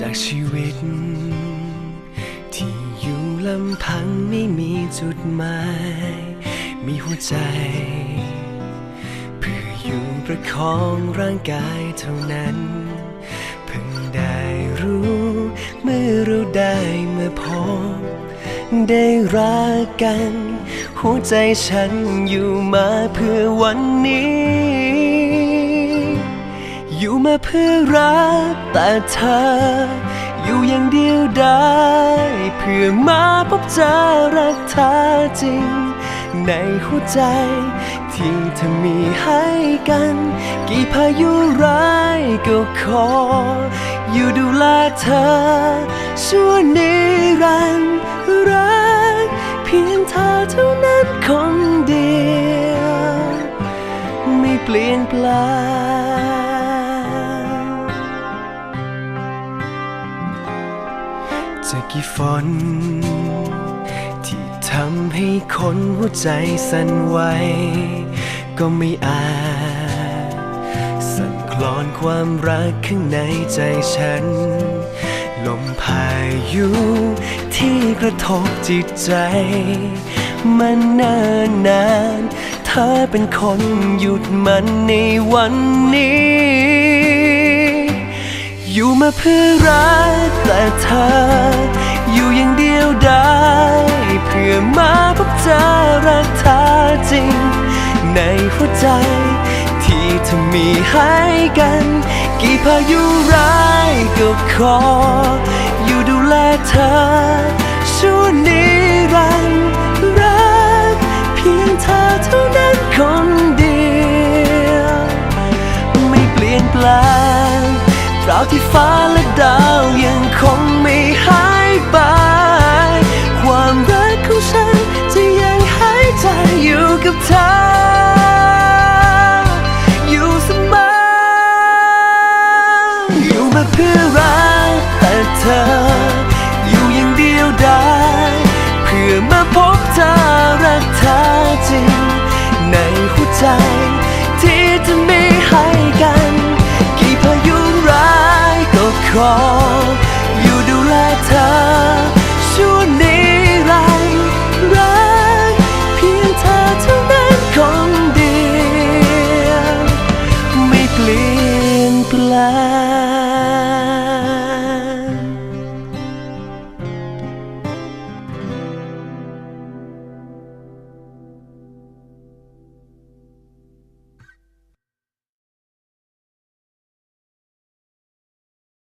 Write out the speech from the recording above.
จากชีวิต ที่อยู่ลำพังไม่มีจุดหมาย มีหัวใจ เพื่ออยู่ประคองร่างกายเท่านั้น เพิ่งได้รู้เมื่อเราได้มาพบได้รักกัน หัวใจฉันอยู่มาเพื่อวันนี้ อยู่มาเพื่อรักแต่เธอ อยู่อย่างเดียวได้ เพื่อมาพบเจอรักเธอจริง ในหัวใจ ที่เธอมีให้กัน กี่พายุร้ายก็ขอ อยู่ดูแลเธอ ชั่วนิรันดร์รัก เพียงเธอเท่านั้นคนเดียว ไม่เปลี่ยนแปลง จะกี่ฝนที่ทำให้คนหัวใจสั่นไหวก็ไม่อาจสั่นคลอนความรักข้างในใจฉัน ลมพายุที่กระทบจิตใจ มันนิ่นนานเธอเป็นคนหยุดมันในวันนี้ อยู่มาเพื่อรักแต่เธอ อยู่อย่างเดียวได้ เพื่อมาพบเจอรักเธอจริง ในหัวใจ ที่เธอมีให้กัน กี่พายุร้ายก็ขอ อยู่ดูแลเธอ ที่ฟ้าและดาวยังคงไม่หายไป ความรักของฉันจะยังหายใจอยู่กับเธอ อยู่เสมอ อยู่มาเพื่อ ปลี่ยนแปลง